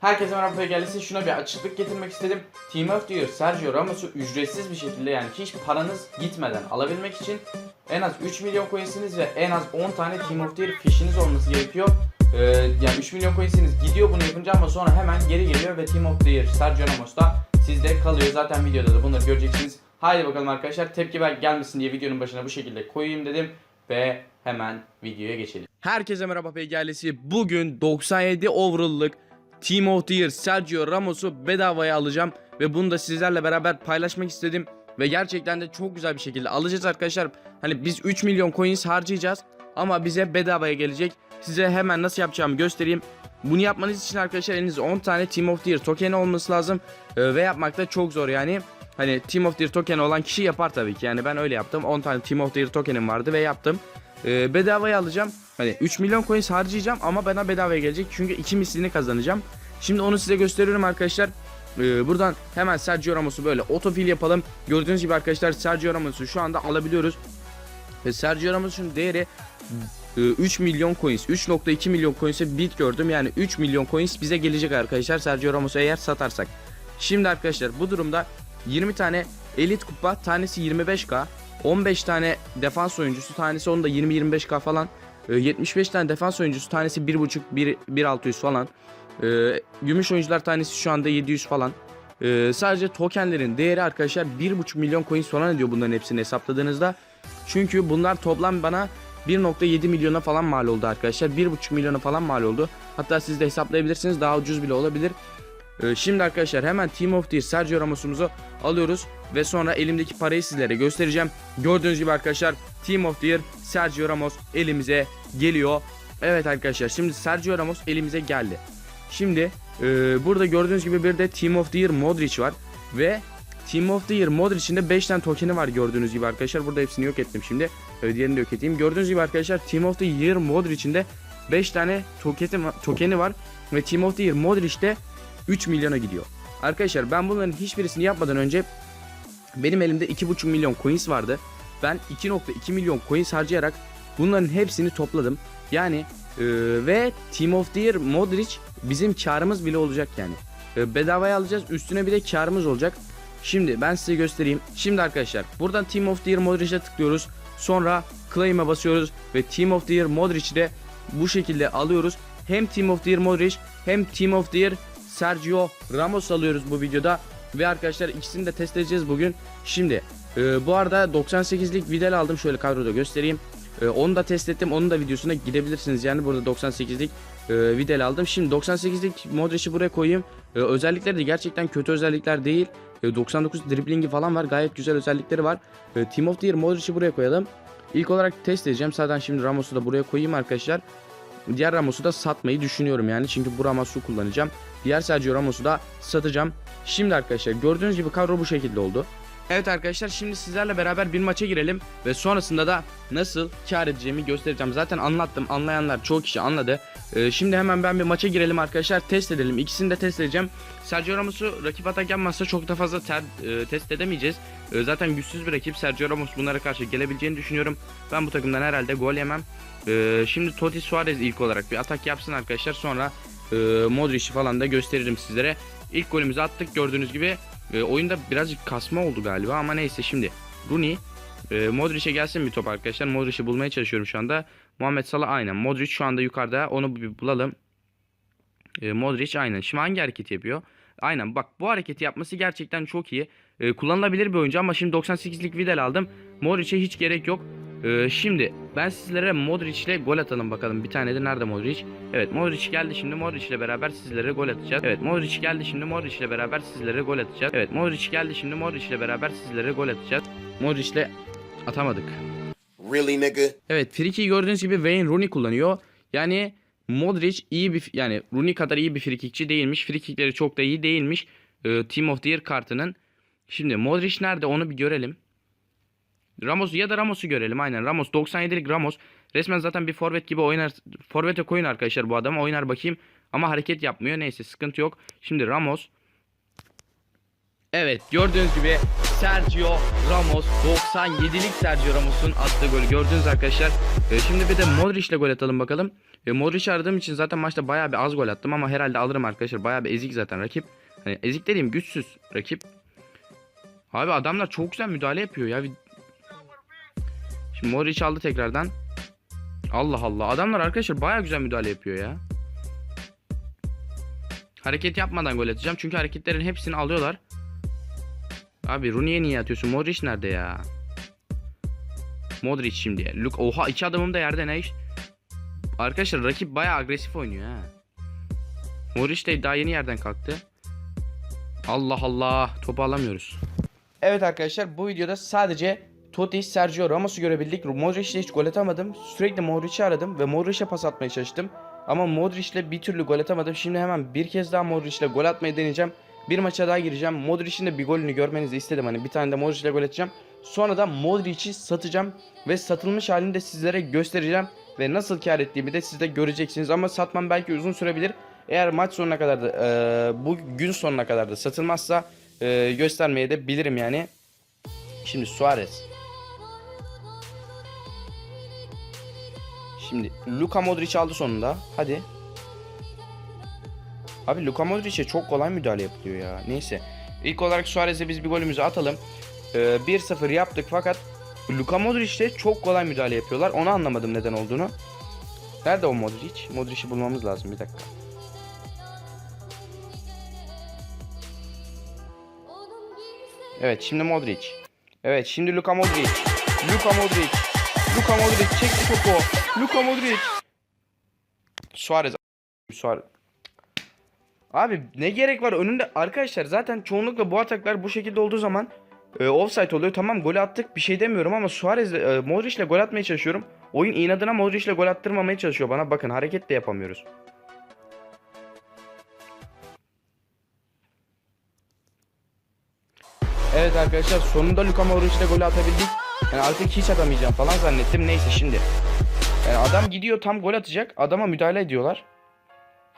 Herkese merhaba gelisi şuna bir açıklık getirmek istedim. Team of the Year Sergio Ramos'u ücretsiz bir şekilde yani hiç paranız gitmeden alabilmek için en az 3 milyon coinsiniz ve en az 10 tane Team of the Year fişiniz olması gerekiyor. Ee, yani 3 milyon coinsiniz gidiyor bunu yapınca ama sonra hemen geri geliyor ve Team of the Year Sergio Ramos da sizde kalıyor. Zaten videoda da bunları göreceksiniz. Haydi bakalım arkadaşlar tepki belki gelmesin diye videonun başına bu şekilde koyayım dedim ve hemen videoya geçelim. Herkese merhaba PGL'si. Bugün 97 overall'lık Team of the Year Sergio Ramos'u bedavaya alacağım ve bunu da sizlerle beraber paylaşmak istedim ve gerçekten de çok güzel bir şekilde alacağız arkadaşlar. Hani biz 3 milyon coins harcayacağız ama bize bedavaya gelecek. Size hemen nasıl yapacağımı göstereyim. Bunu yapmanız için arkadaşlar elinizde 10 tane Team of the Year tokeni olması lazım Ee, ve yapmak da çok zor yani. Hani Team of the Year tokeni olan kişi yapar tabii ki. Yani ben öyle yaptım. 10 tane Team of the Year tokenim vardı ve yaptım. Ee, bedavaya alacağım. Hani 3 milyon coins harcayacağım ama bana bedavaya gelecek. Çünkü 2 mislini kazanacağım. Şimdi onu size gösteriyorum arkadaşlar. Ee, buradan hemen Sergio Ramos'u böyle otofil yapalım. Gördüğünüz gibi arkadaşlar Sergio Ramos'u şu anda alabiliyoruz. Ve Sergio Ramos'un değeri e, 3 milyon coins. 3.2 milyon coins'e bit gördüm. Yani 3 milyon coins bize gelecek arkadaşlar Sergio Ramos'u eğer satarsak. Şimdi arkadaşlar bu durumda 20 tane elit kupa tanesi 25k. 15 tane defans oyuncusu tanesi onun da 20-25k falan. E, 75 tane defans oyuncusu tanesi 1.5 1 1.600 falan. E, gümüş oyuncular tanesi şu anda 700 falan. E, sadece tokenlerin değeri arkadaşlar 1.5 milyon coins falan ediyor bunların hepsini hesapladığınızda. Çünkü bunlar toplam bana 1.7 milyona falan mal oldu arkadaşlar. 1.5 milyona falan mal oldu. Hatta siz de hesaplayabilirsiniz daha ucuz bile olabilir. Ee, şimdi arkadaşlar hemen Team of the Year Sergio Ramos'umuzu alıyoruz ve sonra elimdeki parayı sizlere göstereceğim. Gördüğünüz gibi arkadaşlar Team of the Year Sergio Ramos elimize geliyor. Evet arkadaşlar şimdi Sergio Ramos elimize geldi. Şimdi e, burada gördüğünüz gibi bir de Team of the Year Modric var ve Team of the Year Modric'in de 5 tane tokeni var gördüğünüz gibi arkadaşlar. Burada hepsini yok ettim şimdi. Ee, diğerini de yok edeyim. Gördüğünüz gibi arkadaşlar Team of the Year Modric'in de 5 tane tokeni, var. Ve Team of the Year de 3 milyona gidiyor. Arkadaşlar ben bunların hiçbirisini yapmadan önce benim elimde 2,5 milyon coins vardı. Ben 2.2 milyon coins harcayarak bunların hepsini topladım. Yani e, ve Team of the Year Modric bizim karımız bile olacak yani. E, bedavaya alacağız üstüne bir de karımız olacak. Şimdi ben size göstereyim. Şimdi arkadaşlar buradan Team of the Year Modric'e tıklıyoruz. Sonra Claim'e basıyoruz ve Team of the Year Modric'i de bu şekilde alıyoruz. Hem Team of the Year Modric hem Team of the Year Sergio Ramos alıyoruz bu videoda. Ve arkadaşlar ikisini de test edeceğiz bugün. Şimdi e, bu arada 98'lik Vidal aldım. Şöyle kadroda göstereyim. E, onu da test ettim. Onun da videosuna gidebilirsiniz. Yani burada 98'lik e, Vidal aldım. Şimdi 98'lik Modric'i buraya koyayım. E, özellikleri de gerçekten kötü özellikler değil. E, 99 driblingi falan var. Gayet güzel özellikleri var. E, Team of the Year Modric'i buraya koyalım. İlk olarak test edeceğim. Zaten şimdi Ramos'u da buraya koyayım arkadaşlar. Diğer Ramos'u da satmayı düşünüyorum yani. Çünkü bu Ramos'u kullanacağım. Diğer Sergio Ramos'u da satacağım. Şimdi arkadaşlar gördüğünüz gibi kadro bu şekilde oldu. Evet arkadaşlar şimdi sizlerle beraber bir maça girelim ve sonrasında da nasıl kar edeceğimi göstereceğim. Zaten anlattım anlayanlar çoğu kişi anladı. Ee, şimdi hemen ben bir maça girelim arkadaşlar test edelim. İkisini de test edeceğim. Sergio Ramos'u rakip atak yapmazsa çok da fazla ter, e, test edemeyeceğiz. E, zaten güçsüz bir rakip Sergio Ramos bunlara karşı gelebileceğini düşünüyorum. Ben bu takımdan herhalde gol yemem. E, şimdi Totti Suarez ilk olarak bir atak yapsın arkadaşlar. Sonra e, Modric'i falan da gösteririm sizlere. İlk golümüzü attık gördüğünüz gibi. E, oyunda birazcık kasma oldu galiba ama neyse şimdi. Rooney e, Modric'e gelsin bir top arkadaşlar. Modric'i bulmaya çalışıyorum şu anda. Muhammed Salah aynen. Modric şu anda yukarıda. Onu bir bulalım. E, Modric aynen. Şimdi hangi hareketi yapıyor? Aynen bak bu hareketi yapması gerçekten çok iyi. E, kullanılabilir bir oyuncu ama şimdi 98'lik Vidal aldım. Modric'e hiç gerek yok. E, şimdi ben sizlere Modric ile gol atalım bakalım. Bir tane de nerede Modric? Evet Modric geldi şimdi Modric ile beraber sizlere gol atacağız. Evet Modric geldi şimdi Modric ile beraber sizlere gol atacağız. Evet Modric geldi şimdi Modric ile beraber sizlere gol atacağız. Modric ile atamadık. Really, nigga? Evet Friki gördüğünüz gibi Wayne Rooney kullanıyor. Yani Modric iyi bir yani Rooney kadar iyi bir frikikçi değilmiş. Frikikleri çok da iyi değilmiş. Ee, Team of the Year kartının. Şimdi Modric nerede onu bir görelim. Ramos ya da Ramos'u görelim aynen. Ramos 97'lik Ramos. Resmen zaten bir forvet gibi oynar. Forvete koyun arkadaşlar bu adam. Oynar bakayım. Ama hareket yapmıyor. Neyse sıkıntı yok. Şimdi Ramos. Evet gördüğünüz gibi Sergio Ramos 97'lik Sergio Ramos'un attığı golü gördünüz arkadaşlar. E, şimdi bir de Modric ile gol atalım bakalım. E, aradığım için zaten maçta bayağı bir az gol attım ama herhalde alırım arkadaşlar. Bayağı bir ezik zaten rakip. Hani ezik dediğim güçsüz rakip. Abi adamlar çok güzel müdahale yapıyor ya. Şimdi Modric aldı tekrardan. Allah Allah. Adamlar arkadaşlar bayağı güzel müdahale yapıyor ya. Hareket yapmadan gol atacağım. Çünkü hareketlerin hepsini alıyorlar. Abi Rooney'e niye atıyorsun? Modric nerede ya? Modric şimdi. Luke oha iki adamım da yerde ne iş? Arkadaşlar rakip bayağı agresif oynuyor ha. Modric de daha yeni yerden kalktı. Allah Allah. Topu alamıyoruz. Evet arkadaşlar bu videoda sadece Totti, Sergio Ramos'u görebildik. Modric'le hiç gol atamadım. Sürekli Modric'i aradım ve Modric'e pas atmaya çalıştım. Ama Modric'le bir türlü gol atamadım. Şimdi hemen bir kez daha Modric'le gol atmayı deneyeceğim. Bir maça daha gireceğim. Modric'in de bir golünü görmenizi istedim. Hani bir tane de Modric'le gol atacağım. Sonra da Modric'i satacağım ve satılmış halini de sizlere göstereceğim ve nasıl kar ettiğimi de siz de göreceksiniz. Ama satmam belki uzun sürebilir. Eğer maç sonuna kadar da e, bu gün sonuna kadar da satılmazsa e, göstermeye de bilirim yani. Şimdi Suarez. Şimdi Luka Modric aldı sonunda. Hadi. Abi Luka Modric'e çok kolay müdahale yapılıyor ya. Neyse. İlk olarak Suarez'e biz bir golümüzü atalım. Ee, 1-0 yaptık fakat Luka Modric'e çok kolay müdahale yapıyorlar. Onu anlamadım neden olduğunu. Nerede o Modric? Modric'i bulmamız lazım bir dakika. Evet şimdi Modric. Evet şimdi Luka Modric. Luka Modric. Luka Modric çekti topu. Luka Modric. Suarez. Suarez. Abi ne gerek var önünde arkadaşlar zaten çoğunlukla bu ataklar bu şekilde olduğu zaman e, offside oluyor. Tamam gol attık bir şey demiyorum ama Suarez e, Modric'le gol atmaya çalışıyorum. Oyun inadına Modric'le gol attırmamaya çalışıyor bana. Bakın hareket de yapamıyoruz. Evet arkadaşlar sonunda Luka Modric'le golü atabildik. Yani artık hiç atamayacağım falan zannettim. Neyse şimdi. Yani adam gidiyor tam gol atacak. Adama müdahale ediyorlar.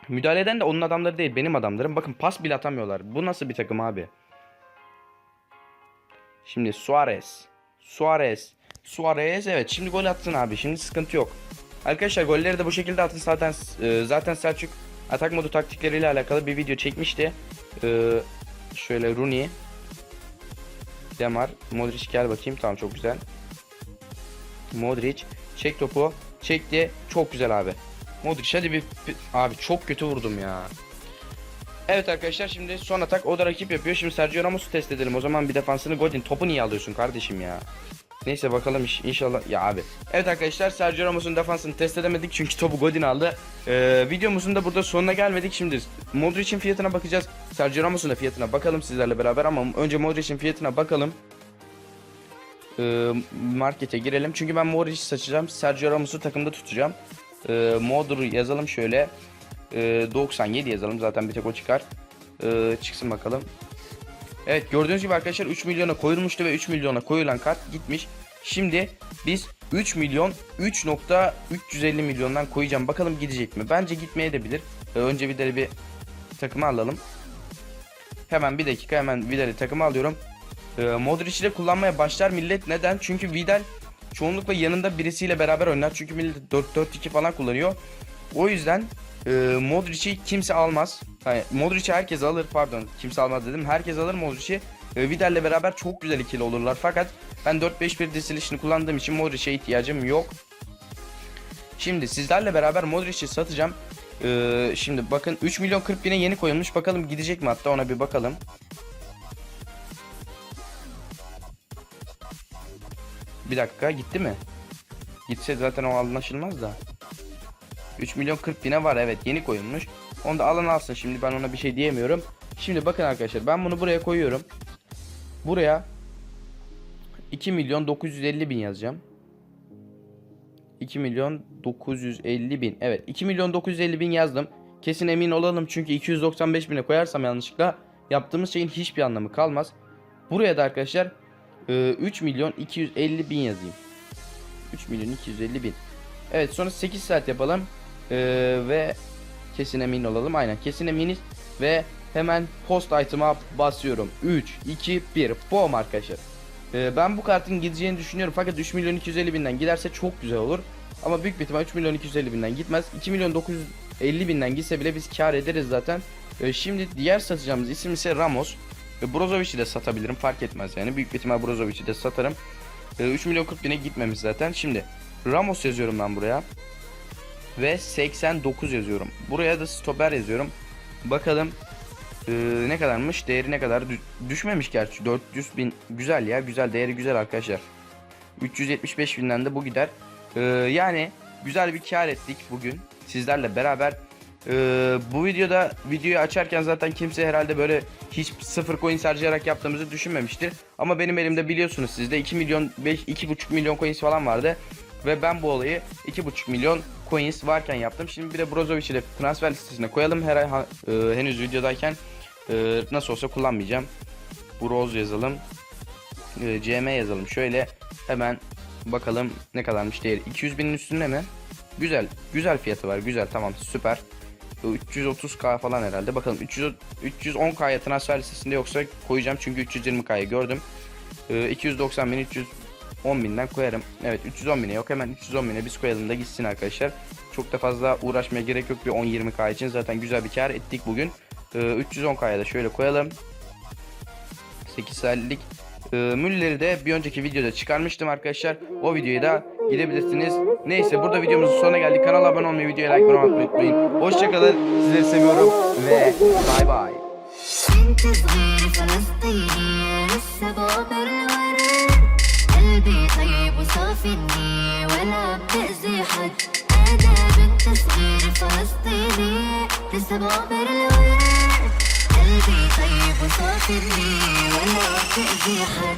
Müdahale eden de onun adamları değil benim adamlarım. Bakın pas bile atamıyorlar. Bu nasıl bir takım abi? Şimdi Suarez. Suarez. Suarez evet şimdi gol attın abi. Şimdi sıkıntı yok. Arkadaşlar golleri de bu şekilde atın. Zaten e, zaten Selçuk atak modu taktikleriyle alakalı bir video çekmişti. E, şöyle Rooney. Demar. Modric gel bakayım. Tamam çok güzel. Modric. Çek topu. Çekti. Çok güzel abi. Modric hadi bir... Abi çok kötü vurdum ya. Evet arkadaşlar şimdi son atak o da rakip yapıyor. Şimdi Sergio Ramos'u test edelim. O zaman bir defansını Godin. Topu niye alıyorsun kardeşim ya? Neyse bakalım iş- inşallah. Ya abi. Evet arkadaşlar Sergio Ramos'un defansını test edemedik. Çünkü topu Godin aldı. Ee, videomuzun da burada sonuna gelmedik. Şimdi Modric'in fiyatına bakacağız. Sergio Ramos'un da fiyatına bakalım sizlerle beraber. Ama önce Modric'in fiyatına bakalım. Ee, markete girelim. Çünkü ben Modric'i saçacağım. Sergio Ramos'u takımda tutacağım. Ee, Modru yazalım şöyle. Ee, 97 yazalım zaten bir tek o çıkar. Ee, çıksın bakalım. Evet gördüğünüz gibi arkadaşlar 3 milyona koyulmuştu ve 3 milyona koyulan kart gitmiş. Şimdi biz 3 milyon 3.350 milyondan koyacağım. Bakalım gidecek mi? Bence gitmeye de bilir. Ee, önce Vidal'i bir takıma alalım. Hemen bir dakika hemen Vidal'i takıma alıyorum. Ee, Modric kullanmaya başlar millet. Neden? Çünkü Vidal çoğunlukla yanında birisiyle beraber oynar. Çünkü millet 4-4-2 falan kullanıyor. O yüzden e, Modric'i kimse almaz. Yani Modric'i herkes alır pardon. Kimse almaz dedim. Herkes alır Modric'i. E, Vidal'le beraber çok güzel ikili olurlar. Fakat ben 4-5-1 dizilişini kullandığım için Modric'e ihtiyacım yok. Şimdi sizlerle beraber Modric'i satacağım. E, şimdi bakın 3 milyon 40 bine yeni koyulmuş. Bakalım gidecek mi hatta ona bir bakalım. Bir dakika gitti mi? Gitse zaten o anlaşılmaz da. 3 milyon 40 bine var evet yeni koyulmuş. Onu da alan alsın şimdi ben ona bir şey diyemiyorum. Şimdi bakın arkadaşlar ben bunu buraya koyuyorum. Buraya 2 milyon 950 bin yazacağım. 2 milyon 950 bin. Evet 2 milyon 950 bin yazdım. Kesin emin olalım çünkü 295 bine koyarsam yanlışlıkla yaptığımız şeyin hiçbir anlamı kalmaz. Buraya da arkadaşlar e, 3 milyon 250 bin yazayım. 3 milyon 250 bin. Evet sonra 8 saat yapalım. Ee, ve kesin emin olalım. Aynen kesin eminiz. Ve hemen post item'a basıyorum. 3, 2, 1. Boom arkadaşlar. Ee, ben bu kartın gideceğini düşünüyorum fakat 3 milyon 250 binden giderse çok güzel olur. Ama büyük bir ihtimal 3 milyon 250 binden gitmez. 2 milyon 950 binden gitse bile biz kar ederiz zaten. Ee, şimdi diğer satacağımız isim ise Ramos. Ve Brozovic'i de satabilirim fark etmez yani. Büyük bir ihtimal Brozovic'i de satarım. Ee, 3 milyon 40 bine gitmemiş zaten. Şimdi Ramos yazıyorum ben buraya. Ve 89 yazıyorum. Buraya da stoper yazıyorum. Bakalım ee, ne kadarmış? Değeri ne kadar? Dü- düşmemiş gerçi. 400 bin. Güzel ya. Güzel. Değeri güzel arkadaşlar. 375 binden de bu gider. Ee, yani güzel bir kar ettik bugün. Sizlerle beraber. Ee, bu videoda videoyu açarken zaten kimse herhalde böyle hiç sıfır coin harcayarak yaptığımızı düşünmemiştir. Ama benim elimde biliyorsunuz sizde 2 milyon 5 2,5 milyon coins falan vardı. Ve ben bu olayı 2,5 milyon Coins varken yaptım. Şimdi bir de Brozovic'i de transfer listesine koyalım. Her ay e, henüz videodayken e, nasıl olsa kullanmayacağım. Broz yazalım. E, CM yazalım. Şöyle hemen bakalım ne kadarmış değeri. 200 binin üstünde mi? Güzel. Güzel fiyatı var. Güzel tamam süper. 330k falan herhalde. Bakalım 300 310k'ya transfer listesinde yoksa koyacağım çünkü 320k'ya gördüm. E, 290 bin 300 10.000'den koyarım. Evet 310 yok hemen 310 biz koyalım da gitsin arkadaşlar. Çok da fazla uğraşmaya gerek yok bir 10-20k için zaten güzel bir kar ettik bugün. Ee, 310k'ya da şöyle koyalım. 8 aylık e, Müller'i de bir önceki videoda çıkarmıştım arkadaşlar. O videoyu da gidebilirsiniz. Neyse burada videomuzun sonuna geldik. Kanala abone olmayı, videoya like abone olmayı unutmayın. Hoşçakalın. Sizleri seviyorum ve bay bay. Sen kızgın, قلبي طيب وصافي النية ولا بتأذي حد. أنا بنت صغير فلسطيني لسه ضابر الورد قلبي طيب وصافي النية ولا بتأذي حد.